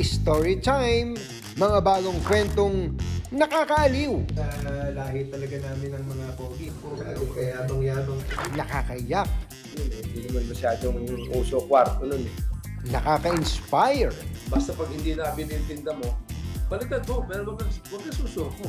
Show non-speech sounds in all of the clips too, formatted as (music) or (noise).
Story time! Mga bagong kwentong nakakaaliw, Sa lahi talaga namin ng mga pogi. Grabe kaya yabang-yabang. eh, Hindi naman masyadong uso kwarto nun eh. nakaka-inspire, Basta pag hindi na binintinda mo, baliktad mo, pero wag ka, wag ka susuko.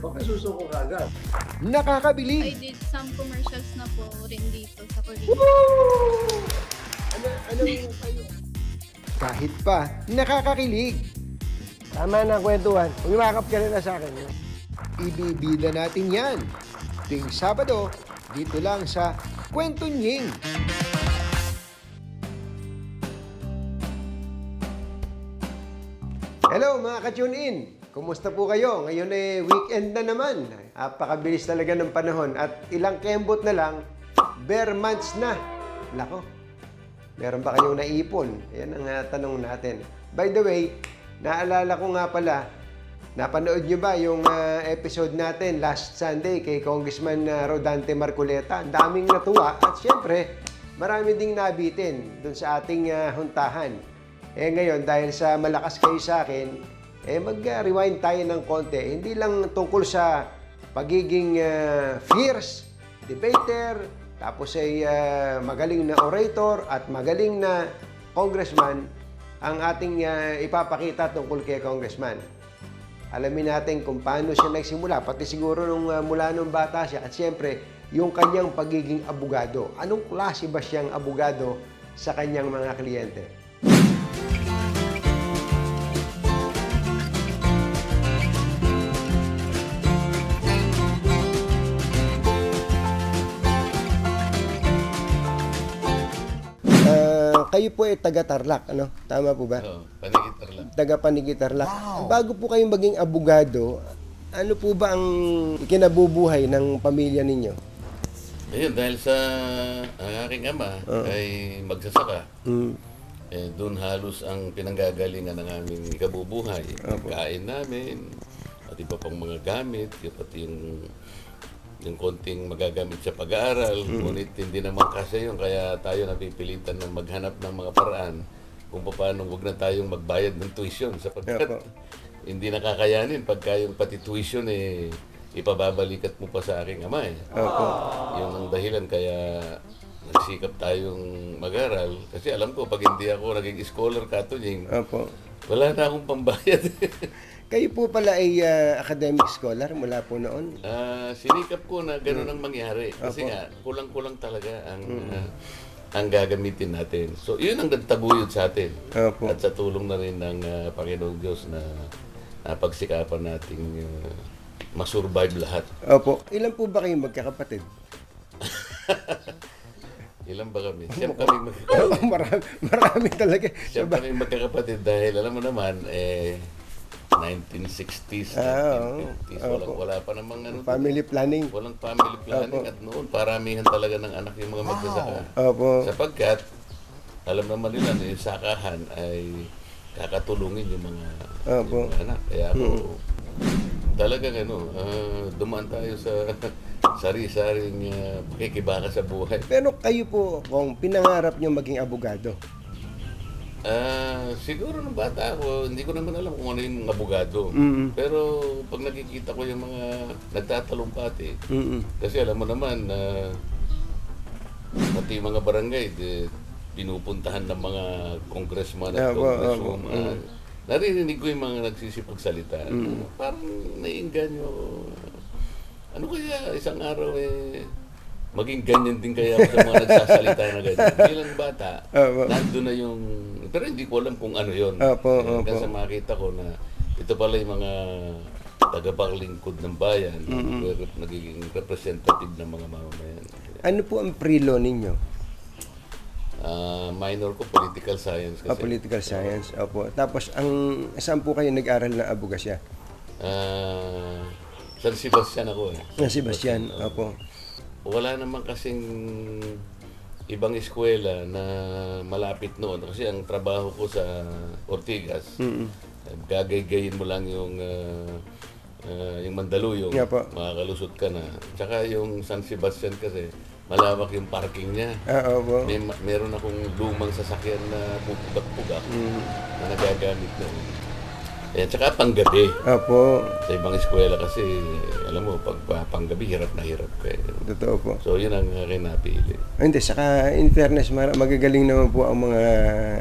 Wag ka susuko kagad. I nakakabilib, did some commercials na po rin dito sa Korea. Ano, anong kayo? Kahit pa nakakakilig. Tama na kwentuhan. Umimakap ka na sa akin. Ibibida natin yan. Tuwing Sabado, dito lang sa Kwento Nying. Hello mga ka-tune in! Kumusta po kayo? Ngayon eh weekend na naman. Napakabilis talaga ng panahon at ilang kembot na lang, bare months na. Lako, meron ba kayong naipon? Yan ang ah, tanong natin. By the way, naalala ko nga pala, Napanood nyo ba yung ah, episode natin last Sunday kay Congressman ah, Rodante Marcoleta? Ang daming natuwa at syempre, marami ding nabitin dun sa ating ah, huntahan. Eh ngayon, dahil sa malakas kayo sa akin, eh mag-rewind tayo ng konti. Hindi lang tungkol sa pagiging ah, fierce, debater, tapos ay ah, magaling na orator at magaling na congressman ang ating ah, ipapakita tungkol kay congressman. Alamin natin kung paano siya nagsimula, pati siguro nung uh, mula nung bata siya at siyempre yung kanyang pagiging abogado. Anong klase ba siyang abogado sa kanyang mga kliyente? Kayo po ay taga Tarlac, ano? Tama po ba? Oo, panigitar lang. taga Panigitarlac. Bago po kayong maging abogado, ano po ba ang ikinabubuhay ng pamilya ninyo? Ayun, dahil sa ang aking ama ay magsasaka, Mm. eh, doon halos ang pinanggagalingan ng aming ikabubuhay. Kain namin, at iba pang mga gamit, yung pati yung yung konting magagamit sa pag-aaral, ngunit hindi naman kasi yun, kaya tayo napipilitan ng maghanap ng mga paraan kung paano wag na tayong magbayad ng tuition sapagkat Opo. hindi nakakayanin pagka yung pati tuition eh ipababalikat mo pa sa aking ama eh. Yun ang dahilan kaya nagsikap tayong mag-aral. Kasi alam ko, pag hindi ako naging scholar katunying, Opo. wala na akong pambayad. (laughs) Kayo po pala ay ah, academic scholar mula po noon. Ah, sinikap ko na gano'n ang mangyari. Kasi nga, kulang-kulang talaga ang ah, ang gagamitin natin. So, yun ang nagtaguyod sa atin. Opo. At sa tulong na rin ng ah, Panginoong Diyos na napagsikapan nating ah, masurvive lahat. Opo. Ilan po ba kayong magkakapatid? (laughs) Ilan ba kami? Siyam (laughs) kami magkakapatid. marami, marami talaga. Siyam kami magkakapatid dahil alam mo naman, eh, 1960s, Ah, oo. 1950s, walang, wala pa namang ano. Family planning. Walang family planning at noon, paramihan talaga ng anak yung mga magsasaka. Opo. Sapagkat, alam naman nila na yung sakahan ay kakatulungin yung mga, Opo. yung mga anak. Kaya ako, talagang ano, ah, dumaan tayo sa (laughs) sari-saring uh, pakikibaka sa buhay. Pero kayo po, kung pinangarap nyo maging abogado, Ah, siguro nung bata ako, hindi ko naman alam kung ano yung abogado. Mm. Pero pag nakikita ko yung mga nagtatalumpati, mm kasi alam mo naman na pati mga barangay, di, pinupuntahan ng mga congressman at Opo, congresswoman. Naririnig ko yung mga nagsisipagsalita. Parang naiinganyo. Ano kaya isang araw eh, maging ganyan din kaya sa mga (laughs) nagsasalita na ganyan. Bilang bata, Opo. nandun na yung... Pero hindi ko alam kung ano yon. Opo, opo. sa makita ko na ito pala yung mga tagapaglingkod ng bayan, rep- nagiging representative ng mga mamamayan. ano po ang pre-law ninyo? Ah, minor ko political science kasi. Ah, political science. Opo. Tapos, ang saan po kayo nag-aral ng abogasya? Ah, San Sebastian ako eh. Na Sebastian. Opo. Wala naman kasing ibang eskwela na malapit noon kasi ang trabaho ko sa Ortigas, gagaygayin mo lang yung ah, ah, yung Mandaluyong, Yeah po. makakalusot ka na. Tsaka yung San Sebastian kasi malawak yung parking niya. Ah, opo. May, meron akong lumang sasakyan na pupugak-pugak. na nagagamit na. Eh, tsaka panggabi. Opo. Sa ibang eskwela kasi, alam mo, pag pa- panggabi, hirap na hirap eh. Totoo po. So, yun ang aking napili. Ah, Hindi, saka in fairness, mar- magagaling naman po ang mga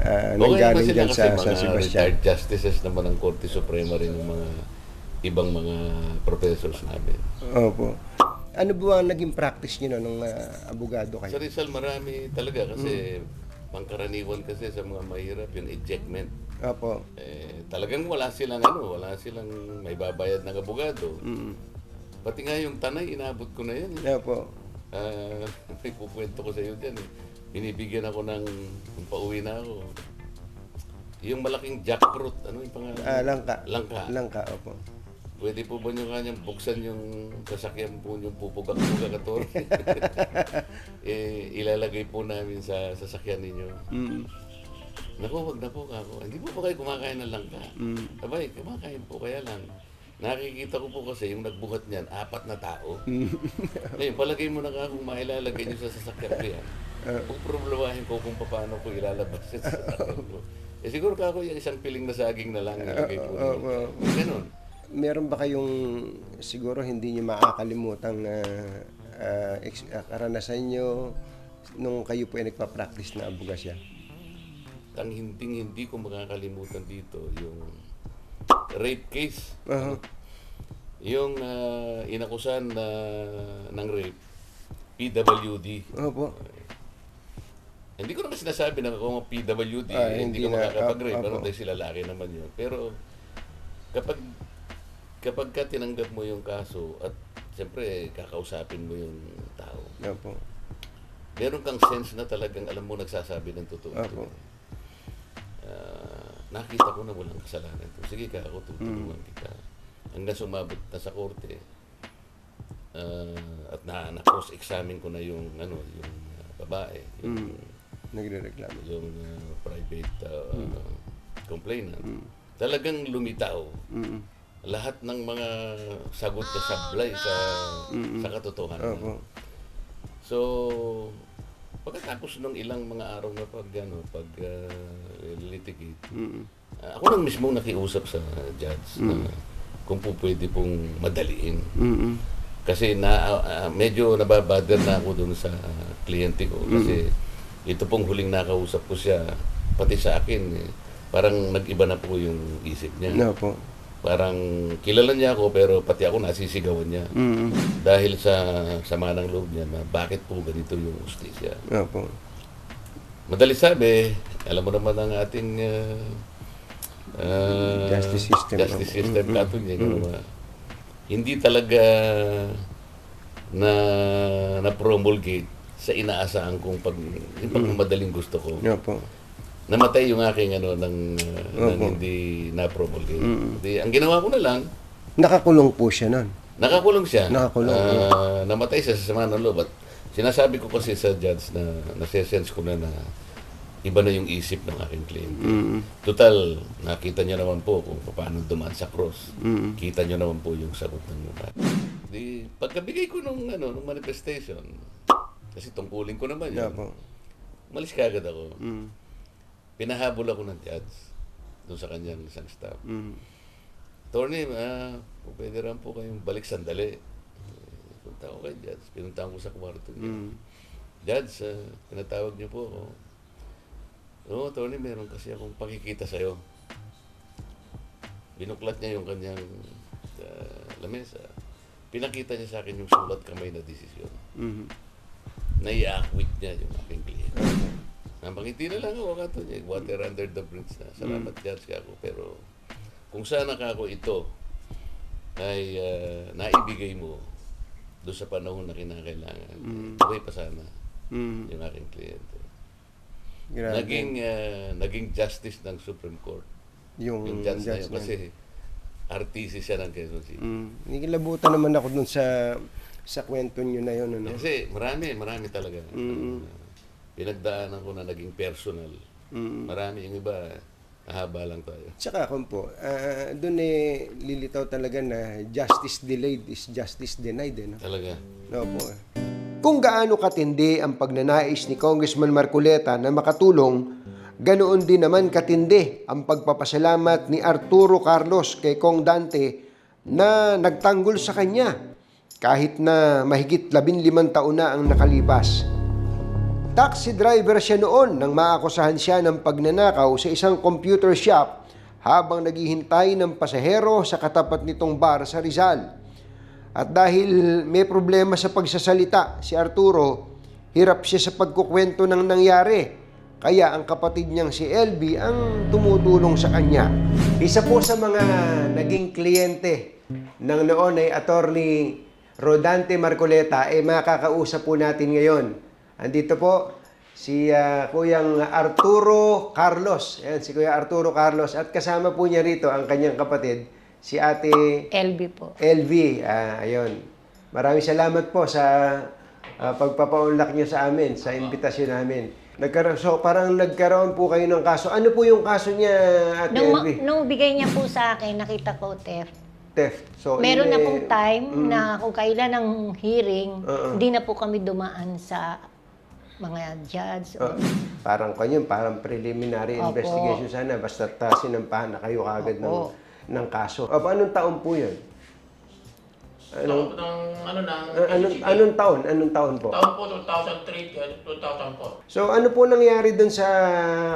uh, nanggaling dyan sa mga San Sebastian. retired justices naman ng Korte Suprema rin ng mga ibang mga professors namin. Opo. Ano ba ang naging practice niyo no, nung ah, abogado Sa kayo? Rizal marami talaga kasi pangkaraniwan kasi sa mga mahirap yung ejectment. Opo. Eh, talagang wala silang ano, wala silang may babayad ng abogado. Mm. Pati nga yung tanay, inabot ko na yan. eh. Opo. Ah, (laughs) may pupunto ko sa iyo dyan. Eh. Binibigyan ako ng, kung pauwi na ako, yung malaking jackfruit, ano yung pangalan? Ah, langka. Langka. Langka, opo. Pwede po ba nyo kanyang buksan yung sasakyan po yung pupugak-pugak at eh, ilalagay po namin sa sasakyan ninyo. Mm. Naku, wag na po ako. Hindi po ba kayo kumakain ng langka? Mm. Abay, kumakain po kaya lang. Nakikita ko po kasi yung nagbuhat niyan, apat na tao. Mm. Ngayon, palagay mo na nga kung mailalagay niyo sa sasakyan ko yan. Kung problemahin ko kung paano ko ilalabas sa sasakyan ko. Eh siguro ka ako yung isang piling na saging na lang ko. Oo, oo. Ganun. Meron ba kayong siguro hindi niyo makakalimutang ah, ah, ex- ah, karanasan niyo nung kayo po ay nagpa-practice na abogasya? Ang hindi hindi ko makakalimutan dito yung rape case. Aha. Yung ah, inakusan na ng rape, PWD. Opo. Hindi ko naman sinasabi na kung PWD, Ah, eh, hindi hindi, ko makakapag-rape. Ano dahil sila laki naman yun. Pero kapag kapag ka tinanggap mo yung kaso at siyempre kakausapin mo yung tao, Opo. meron kang sense na talagang alam mo nagsasabi ng totoo. Opo. Ah, nakita ko na walang kasalanan to. Sige ka, ako tutulungan kita. Hanggang sumabot na sa korte. ah, at na, na cross-examine ko na yung ano, yung ah, babae, yung, Nagre-reklamo. yung ah, private ah, complainant. Talagang lumitaw. Mm. Lahat ng mga sagot na sablay sa sa katotohanan. Opo. So, pagkatapos ng ilang mga araw na pag, ano, pag uh, litigate, Mm. ah, ako lang mismo nakiusap sa judge na kung po pwede pong madaliin. Mm. Kasi na ah, ah, medyo nababader na ako dun sa kliyente ko kasi ito pong huling nakausap ko siya pati sa akin eh, parang nag-iba na po yung isip niya. Opo. Parang kilala niya ako pero pati ako nasisigawan niya Mm. dahil sa sama ng loob niya na bakit po ganito yung justisya. Opo. Madali sabi, alam mo naman ang ating uh, uh, Justice system. Justice system Mm, mm, Katunya, ganun ba? Hindi talaga na na promulgate sa inaasahan kong pag yung pagmamadaling gusto ko. Opo. Namatay yung aking ano ng, uh, ng hindi na promulgate. Di, ang ginawa ko na lang, Nakakulong po siya nun. Nakakulong siya. Nakakulong, Ah, namatay siya sa sama ng loob. At sinasabi ko kasi sa judge na nasa-sense ko na na iba na yung isip ng aking kliyente. Mm. Total, nakita niya naman po kung paano dumaan sa cross. Mm. Kita niyo naman po yung sagot ng mukha. Di, pagkabigay ko nung, ano, nung manifestation, kasi tungkulin ko naman yun, Opo. malis ka agad ako. Mm. Pinahabol ako ng judge doon sa kanyang isang staff. Mm. Attorney, ah, kung pwede rin po kayong balik sandali. Eh, Punta ko kay Judge. Pinunta ko sa kwarto niya. Mm. Judge, ah, pinatawag niyo po ako. Oo, attorney, meron kasi akong pakikita sa'yo. Binuklat niya yung kanyang ah, lamesa. Pinakita niya sa akin yung sulat kamay na desisyon. Mm. Nai-acquit niya yung aking kliyente. Napangiti na lang ako kato niya. Water under the bridge na. Salamat judge ka ako. Pero kung sana ka ako ito ay ah, naibigay mo doon sa panahon na kinakailangan, mm. pa sana Mm. yung aking kliyente. Grabe. Naging ah, naging justice ng Supreme Court. yung, Yung judge na judge yun. na Kasi RTC siya ng Quezon City. Mm. Nikilabutan naman ako dun sa sa kwento nyo na yun. Ano? Kasi marami, marami talaga. Mm. Ah, pinagdaanan ko na naging personal. Mm. Marami yung iba, mahaba lang tayo. Tsaka kung po, ah, doon eh lilitaw talaga na justice delayed is justice denied. Eh, no? Talaga. No po. Kung gaano katindi ang pagnanais ni Congressman Marcoleta na makatulong, Ganoon din naman katindi ang pagpapasalamat ni Arturo Carlos kay Kong Dante na nagtanggol sa kanya kahit na mahigit 15 taon na ang nakalipas. Taxi driver siya noon nang maakusahan siya ng pagnanakaw sa isang computer shop habang naghihintay ng pasahero sa katapat nitong bar sa Rizal. At dahil may problema sa pagsasalita si Arturo, hirap siya sa pagkukwento ng nangyari. Kaya ang kapatid niyang si LB ang tumutulong sa kanya. Isa po sa mga naging kliyente ng noon ay attorney Rodante Marcoleta ay makakausap po natin ngayon. Andito po si ah, Kuyang Arturo Carlos. Ayan, si Kuya Arturo Carlos. At kasama po niya rito ang kanyang kapatid, si Ate LB po. LV. Ah, ayun. Maraming salamat po sa ah, pagpapaunlak niyo sa amin, sa imbitasyon namin. Nagkaroon, so parang nagkaroon po kayo ng kaso. Ano po yung kaso niya, Ate Nung, LV? nung bigay niya po sa akin, nakita ko theft. Theft. So, Meron yun na eh, pong time mm, na kung kailan ng hearing, Oo. hindi na po kami dumaan sa mga judge. ah, parang kanyo, parang preliminary Opo. investigation sana. Basta uh, sinampahan na kayo kagad ng, Opo. ng kaso. Opo, anong taon po yun? Anong, So, ng ano ng anong, PCT. anong taon? Anong taon po? Taon po 2003 to 2004. So ano po nangyari dun sa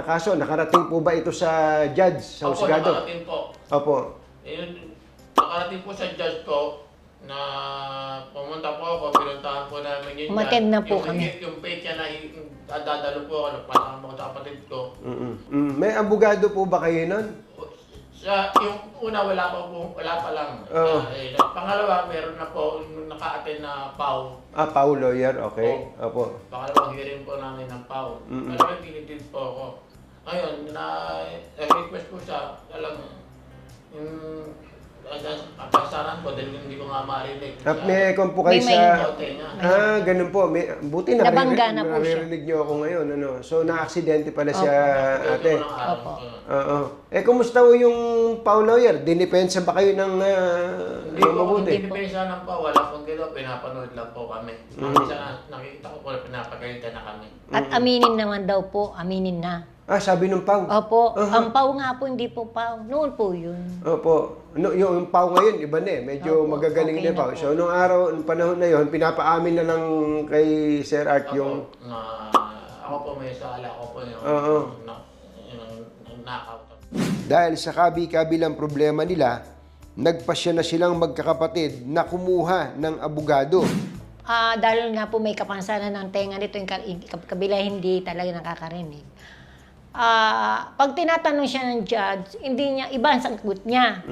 kaso? Nakarating po ba ito sa judge, sa Opo, husgado? nakarating po. Opo. Yun, nakarating po sa judge ko na pumunta po ako, pinuntahan po namin yung Umattend na po yung, kami. Yung page niya na dadalo po ako, parang mga kapatid ko. Mm-mm. Mm, May abogado po ba kayo nun? Sa, yung una wala pa po, wala pa lang. Oo. Ah, eh, pangalawa, meron na po yung naka-attend na PAW. Ah, Pau lawyer, okay. Opo. Pangalawang hearing po namin ng PAW. Mm-mm. Alam mo, pinitid po ako. Ngayon, na request ko siya, alam mo, yung kapasaran ko dahil hindi ko nga marinig. At may kung po kayo May sa... Niya. Ah, ganun po. May, buti na Nabangga na po siya. naririnig niyo ako ngayon. Ano? So, na-aksidente pala siya, ate. lang araw. Opo. Oo. Eh, kumusta po yung Pau lawyer? Dinipensa ba kayo ng uh, Hindi po ako mabuti? dinipensa ng pa, wala pong gino, pinapanood lang po kami. Mm. Minsan nakikita ko po na pinapagalitan na kami. At aminin naman daw po, aminin na. Ah, sabi ng Pau. Opo, ang pau nga po, hindi po pau. Noon po yun. Opo. No, yung, yung pau ngayon, iba na eh. Medyo Opo, magagaling okay na yung po. So, nung araw, nung panahon na yon pinapaamin na lang kay Sir Art yung... Ako, na, ako po may sala ako po yung, Oo. na, yung, yung knockout. Dahil sa kabi-kabilang problema nila, nagpasya na silang magkakapatid na kumuha ng abogado. Ah, dahil nga po may kapansanan ng tenga nito, yung yung kabila hindi talaga nakakarinig. Ah, pag tinatanong siya ng judge, hindi niya, iba ang sagot niya.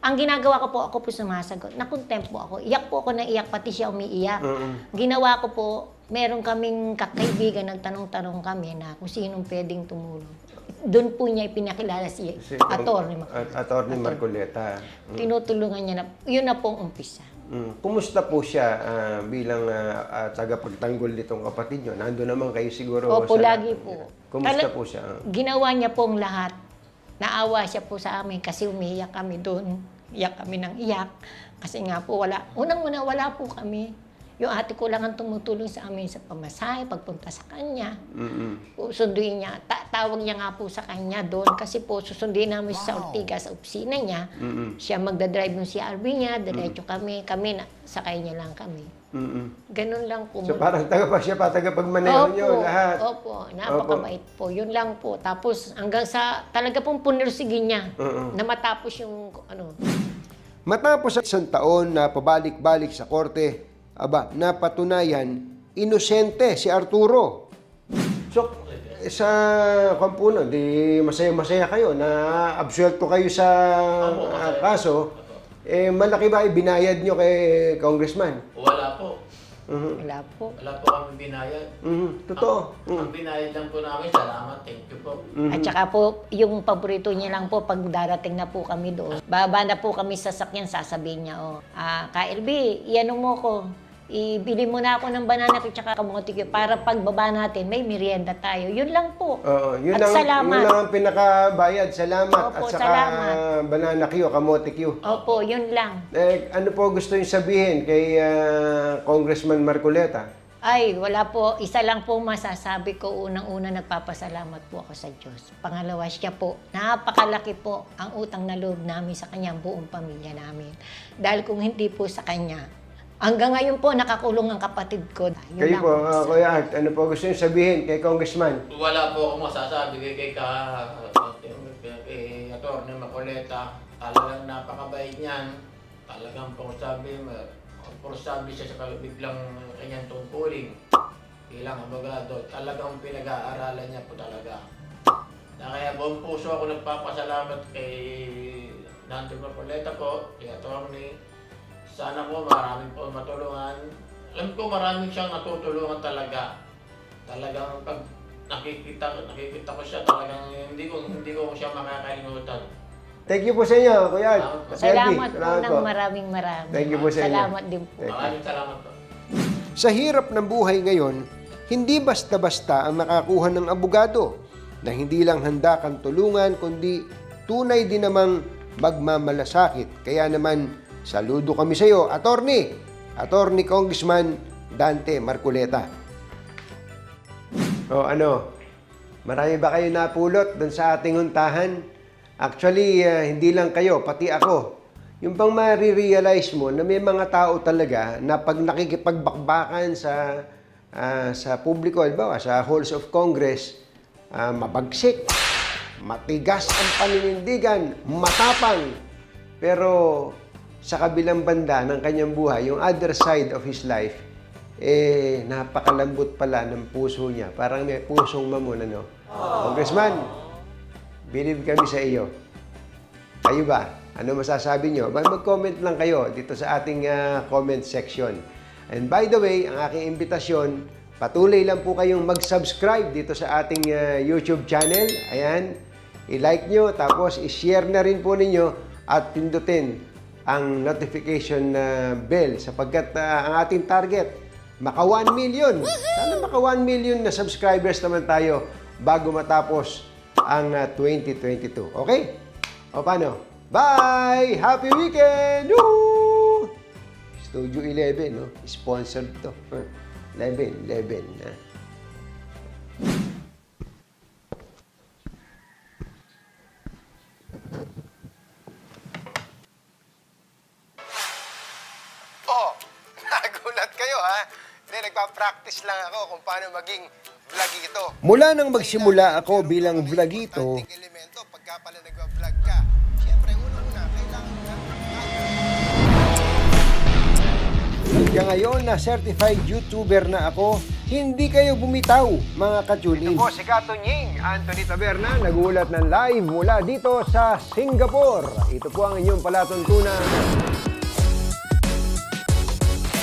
Ang ginagawa ko po, ako po sumasagot. Nakontempt po ako. Iyak po ako na iyak, pati siya umiiyak. Ginawa ko po, meron kaming kakaibigan, nagtanong-tanong kami na kung sinong pwedeng tumulong. Doon po niya ipinakilala si, Si- attorney. At Attorney Marcoleta. Tinutulungan niya na, yun na pong umpisa. Mm. Kumusta po siya ah, bilang ah, ah, tagapagtanggol nitong kapatid nyo? Nando naman kayo siguro. Opo, sa- lagi po. Kumusta Tala- po siya? Ginawa niya pong lahat. Naawa siya po sa amin kasi umiiyak kami doon. Iyak kami ng iyak. Kasi nga po wala. Unang-una wala po kami. Yung ate ko lang ang tumutulong sa amin sa pamasahe, pagpunta sa kanya. Mm-mm. Sunduin niya. Ta- tawag niya nga po sa kanya doon kasi po susunduin namin siya sa Ortigas sa opisina niya. Mm-mm. Siya magdadrive yung CRV niya, diretso kami. Kami, na, sakay niya lang kami. Mm-mm. Ganun lang po. So parang tagapa siya pa, tagapagmaneho nyo lahat. Opo, napakabait po. Yun lang po. Tapos hanggang sa talaga pong punirsigin niya Oo. na matapos yung ano. Matapos ang isang taon na pabalik-balik sa korte, aba, napatunayan, inosente si Arturo. So, sa kampuno, di masaya-masaya kayo na absuelto kayo sa ah, kaso. Eh, malaki ba ibinayad nyo kay congressman? Wala po. Mhm. Wala po. Wala po kami binayad. Mhm. Totoo. Ang, ang binayad lang po namin, salamat, thank you po. At saka po, yung paborito niya lang po, pag darating na po kami doon, baba na po kami sa sakyan, sasabihin niya, oh, ah, KLB, iano mo ko, ibili mo na ako ng banana at saka kamote ko para pagbaba natin, may merienda tayo. Yun lang po. Oo, yun At lang, salamat. Yun lang ang pinakabayad. Salamat. Opo, At saka salamat. banana Q, kamote Q. Opo, yun lang. Eh, ano po gusto yung sabihin kay ah, Congressman Marcoleta? Ay, wala po. Isa lang po masasabi ko. Unang-una, nagpapasalamat po ako sa Diyos. Pangalawa, siya po, napakalaki po ang utang na loob namin sa kanya, ang buong pamilya namin. Dahil kung hindi po sa kanya, hanggang ngayon po nakakulong ang kapatid ko. Yun Kayo lang po, ah, Kuya Art, ano po gusto niyo sabihin kay Congressman? Wala po akong masasabi kay kay ka kay Atty. Macoleta. Talagang napakabait niyan. Talagang po sabi, po sabi siya sa biglang kanyang tungkulin bilang abogado. Talagang pinag-aaralan niya po talaga. Na kaya buong puso ako nagpapasalamat kay Nante Macoleta po, kay Atty. Sana po maraming po matulungan. Alam ko maraming siyang natutulungan talaga talagang pag nakikita nakikita ko siya talagang hindi ko hindi ko siya makakalimutan. Thank you po sa inyo, Kuya Art. Salamat po. Salamat po ng maraming maraming. Thank you po sa inyo. Salamat din po. Maraming salamat po. Sa hirap ng buhay ngayon, hindi basta-basta ang makakuha ng abogado na hindi lang handa kang tulungan kundi tunay din namang magmamalasakit. Kaya naman, saludo kami sa iyo, Attorney, Attorney Congressman Dante Marculeta. O ano, marami ba kayo napulot doon sa ating huntahan? Actually, ah, hindi lang kayo, pati ako. Yung bang marirealize mo na may mga tao talaga na pag nakikipagbakbakan sa ah, sa publiko, halimbawa sa halls of Congress, ah, mabagsik, matigas ang paninindigan, matapang. Pero sa kabilang banda ng kanyang buhay, yung other side of his life, eh, napakalambot pala ng puso niya. Parang may pusong mamon, ano? Congressman, believe kami sa iyo. Kayo ba? Ano masasabi nyo? Mag- Mag-comment lang kayo dito sa ating ah, comment section. And by the way, ang aking imbitasyon, patuloy lang po kayong mag-subscribe dito sa ating ah, YouTube channel. Ayan, i-like nyo, tapos i-share na rin po ninyo at pindutin ang notification na bell sapagkat ah, ang ating target, maka 1 million. Sana maka 1 million na subscribers naman tayo bago matapos ang ah, 2022. Okay? O paano? Bye! Happy weekend! Woo! Studio 11, no? Sponsored to. 11, 11. ah. Ha? Hindi, nagpa-practice lang ako kung paano maging vlogito. Mula nang magsimula ako bilang vlogito, elemento pagka pala nagva-vlog ka, siyempre una-una, kailangan mo Hanggang ngayon na certified YouTuber na ako, hindi kayo bumitaw, mga katulin. Ito po si Kato Nying, Anthony Taberna, nagulat ng live mula dito sa Singapore. Ito po ang inyong palatuntunan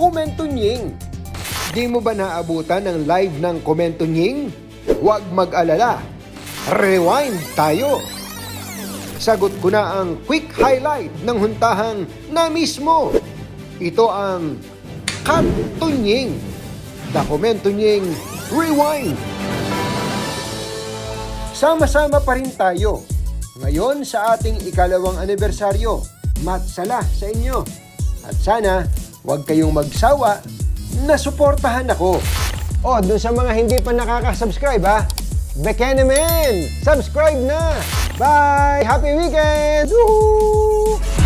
Komentunying. Di mo ba naabutan ang live ng Komentunying? Huwag mag-alala. Rewind tayo. Sagot ko na ang quick highlight ng huntahang na mismo. Ito ang Kantunying. The Komentunying Rewind. Sama-sama pa rin tayo. Ngayon sa ating ikalawang anibersaryo. Matsala sa inyo. At sana, huwag kayong magsawa na suportahan ako. O, dun sa mga hindi pa nakaka-subscribe ha, Bekene men! Subscribe na! Bye! Happy weekend! Woohoo!